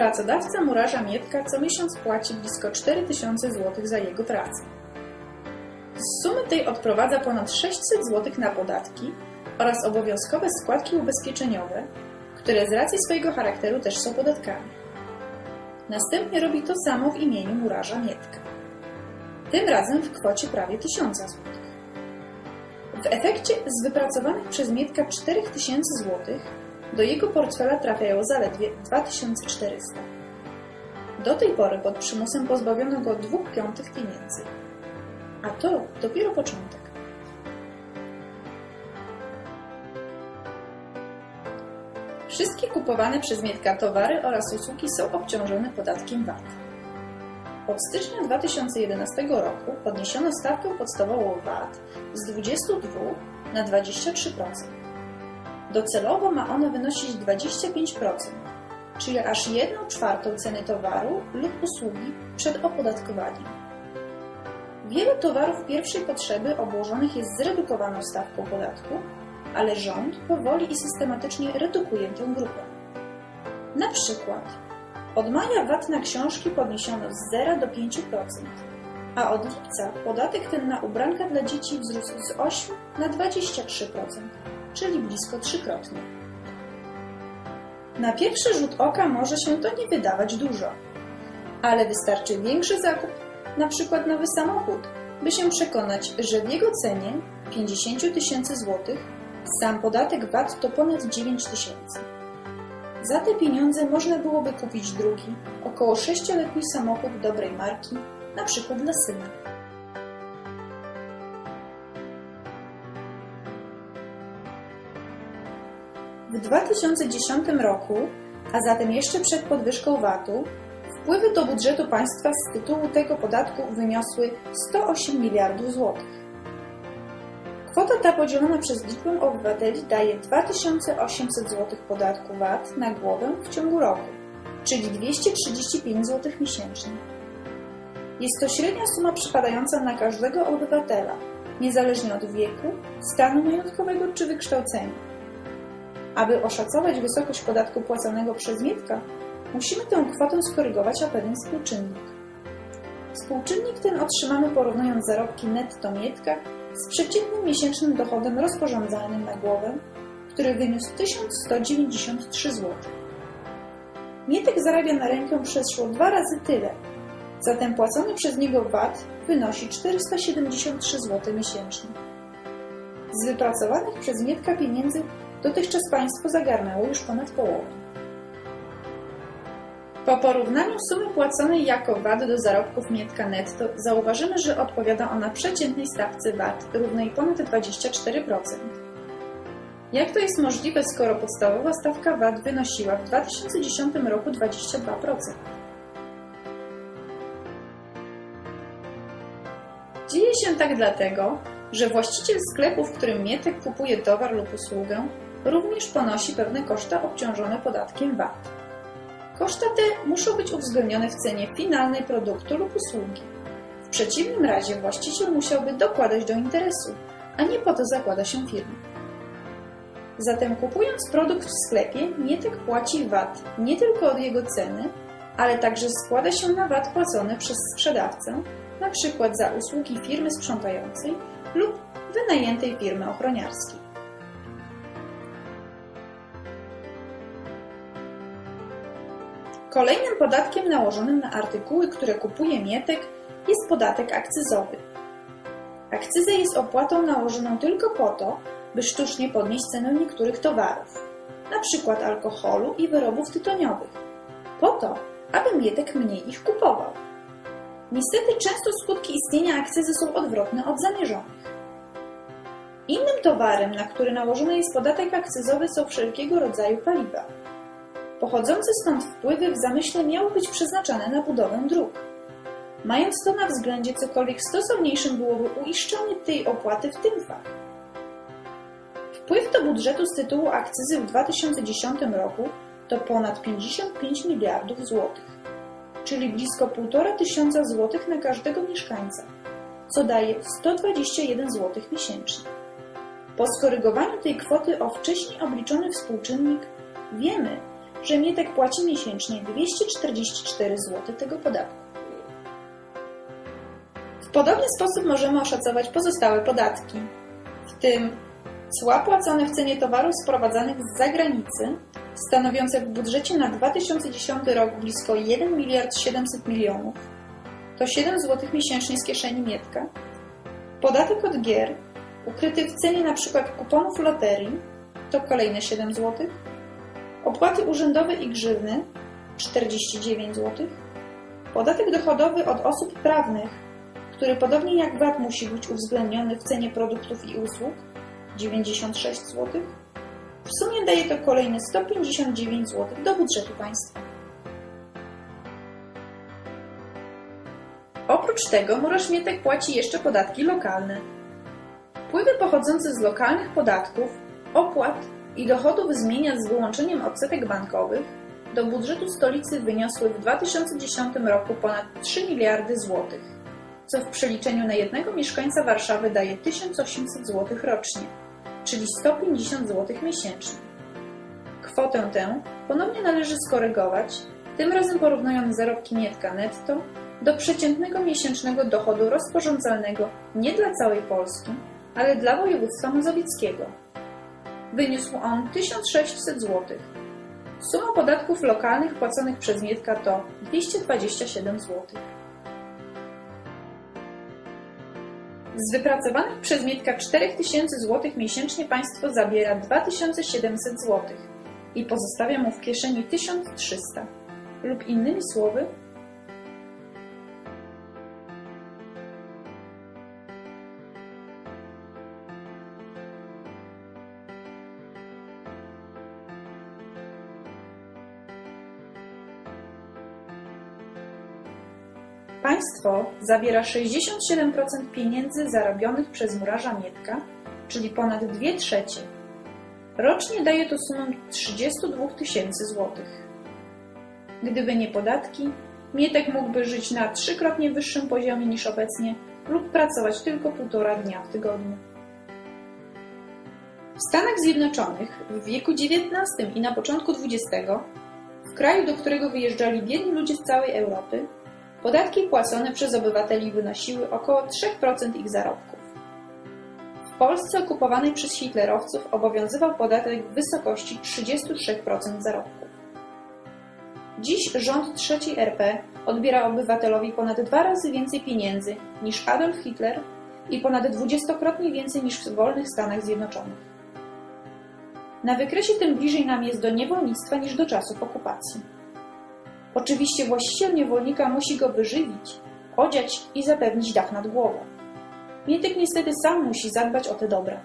Pracodawca murarza Mietka co miesiąc płaci blisko 4000 zł za jego pracę. Z sumy tej odprowadza ponad 600 zł na podatki oraz obowiązkowe składki ubezpieczeniowe, które z racji swojego charakteru też są podatkami. Następnie robi to samo w imieniu murarza Mietka. Tym razem w kwocie prawie 1000 zł. W efekcie z wypracowanych przez Mietka 4000 zł do jego portfela trafiają zaledwie 2400. Do tej pory pod przymusem pozbawiono go dwóch piątych pieniędzy. A to dopiero początek. Wszystkie kupowane przez Mietka towary oraz usługi są obciążone podatkiem VAT. Od stycznia 2011 roku podniesiono stawkę podstawową VAT z 22 na 23%. Docelowo ma ona wynosić 25%, czyli aż 1 czwartą ceny towaru lub usługi przed opodatkowaniem. Wiele towarów pierwszej potrzeby obłożonych jest zredukowaną stawką podatku, ale rząd powoli i systematycznie redukuje tę grupę. Na przykład od maja VAT na książki podniesiono z 0 do 5%, a od lipca podatek ten na ubranka dla dzieci wzrósł z 8 na 23%, czyli blisko trzykrotnie. Na pierwszy rzut oka może się to nie wydawać dużo, ale wystarczy większy zakup, np. nowy samochód, by się przekonać, że w jego cenie 50 tysięcy złotych sam podatek VAT to ponad 9 tysięcy. Za te pieniądze można byłoby kupić drugi, około 6-letni samochód dobrej marki, na przykład dla syna. W 2010 roku, a zatem jeszcze przed podwyżką VAT-u, wpływy do budżetu państwa z tytułu tego podatku wyniosły 108 miliardów złotych. Kwota ta podzielona przez liczbę obywateli daje 2800 zł podatku VAT na głowę w ciągu roku, czyli 235 zł miesięcznie. Jest to średnia suma przypadająca na każdego obywatela, niezależnie od wieku, stanu majątkowego czy wykształcenia. Aby oszacować wysokość podatku płaconego przez Mietka, musimy tę kwotę skorygować o pewien współczynnik. Współczynnik ten otrzymamy porównując zarobki netto Mietka z przeciętnym miesięcznym dochodem rozporządzalnym na głowę, który wyniósł 1193 zł. Mietek zarabia na rękę przeszło dwa razy tyle, zatem płacony przez niego VAT wynosi 473 zł miesięcznie. Z wypracowanych przez Mietka pieniędzy dotychczas państwo zagarnęło już ponad połowę. Po porównaniu sumy płaconej jako VAT do zarobków Mietka netto zauważymy, że odpowiada ona przeciętnej stawce VAT równej ponad 24%. Jak to jest możliwe, skoro podstawowa stawka VAT wynosiła w 2010 roku 22%? Dzieje się tak dlatego, że właściciel sklepu, w którym Mietek kupuje towar lub usługę, również ponosi pewne koszta obciążone podatkiem VAT. Koszta te muszą być uwzględnione w cenie finalnej produktu lub usługi. W przeciwnym razie właściciel musiałby dokładać do interesu, a nie po to zakłada się firmę. Zatem kupując produkt w sklepie, Mietek płaci VAT nie tylko od jego ceny, ale także składa się na VAT płacony przez sprzedawcę, np. za usługi firmy sprzątającej lub wynajętej firmy ochroniarskiej. Kolejnym podatkiem nałożonym na artykuły, które kupuje Mietek, jest podatek akcyzowy. Akcyza jest opłatą nałożoną tylko po to, by sztucznie podnieść cenę niektórych towarów, np. alkoholu i wyrobów tytoniowych, po to, aby Mietek mniej ich kupował. Niestety często skutki istnienia akcyzy są odwrotne od zamierzonych. Innym towarem, na który nałożony jest podatek akcyzowy są wszelkiego rodzaju paliwa. Pochodzące stąd wpływy w zamyśle miały być przeznaczone na budowę dróg. Mając to na względzie, cokolwiek stosowniejszym byłoby uiszczenie tej opłaty w tym fakt. Wpływ do budżetu z tytułu akcyzy w 2010 roku to ponad 55 miliardów złotych, czyli blisko 1,5 tysiąca złotych na każdego mieszkańca, co daje 121 złotych miesięcznie. Po skorygowaniu tej kwoty o wcześniej obliczony współczynnik wiemy, że Mietek płaci miesięcznie 244 zł tego podatku. W podobny sposób możemy oszacować pozostałe podatki, w tym cła płacone w cenie towarów sprowadzanych z zagranicy, stanowiące w budżecie na 2010 rok blisko 1 miliard 700 milionów, to 7 zł miesięcznie z kieszeni Mietka, podatek od gier, ukryty w cenie np. kuponów loterii, to kolejne 7 zł, opłaty urzędowe i grzywny 49 zł, podatek dochodowy od osób prawnych, który podobnie jak VAT musi być uwzględniony w cenie produktów i usług 96 zł, w sumie daje to kolejne 159 zł do budżetu państwa. Oprócz tego Murasz Mietek płaci jeszcze podatki lokalne. Wpływy pochodzące z lokalnych podatków, opłat i dochodów z mienia z wyłączeniem odsetek bankowych do budżetu stolicy wyniosły w 2010 roku ponad 3 miliardy złotych, co w przeliczeniu na jednego mieszkańca Warszawy daje 1800 zł rocznie, czyli 150 zł miesięcznie. Kwotę tę ponownie należy skorygować, tym razem porównując zarobki Mietka netto do przeciętnego miesięcznego dochodu rozporządzalnego nie dla całej Polski, ale dla województwa mazowieckiego. Wyniósł on 1600 zł. Suma podatków lokalnych płaconych przez Mietka to 227 zł. Z wypracowanych przez Mietka 4000 zł miesięcznie państwo zabiera 2700 zł i pozostawia mu w kieszeni 1300. Lub innymi słowy, Państwo zabiera 67% pieniędzy zarobionych przez murarza Mietka, czyli ponad 2 trzecie. Rocznie daje to sumę 32 tysięcy złotych. Gdyby nie podatki, Mietek mógłby żyć na trzykrotnie wyższym poziomie niż obecnie lub pracować tylko półtora dnia w tygodniu. W Stanach Zjednoczonych w wieku XIX i na początku XX, w kraju, do którego wyjeżdżali biedni ludzie z całej Europy, Podatki płacone przez obywateli wynosiły około 3% ich zarobków. W Polsce okupowanej przez hitlerowców obowiązywał podatek w wysokości 33% zarobków. Dziś rząd III RP odbiera obywatelowi ponad dwa razy więcej pieniędzy niż Adolf Hitler i ponad dwudziestokrotnie więcej niż w wolnych Stanach Zjednoczonych. Na wykresie tym bliżej nam jest do niewolnictwa niż do czasów okupacji. Oczywiście właściciel niewolnika musi go wyżywić, odziać i zapewnić dach nad głową. Mietek niestety sam musi zadbać o te dobra.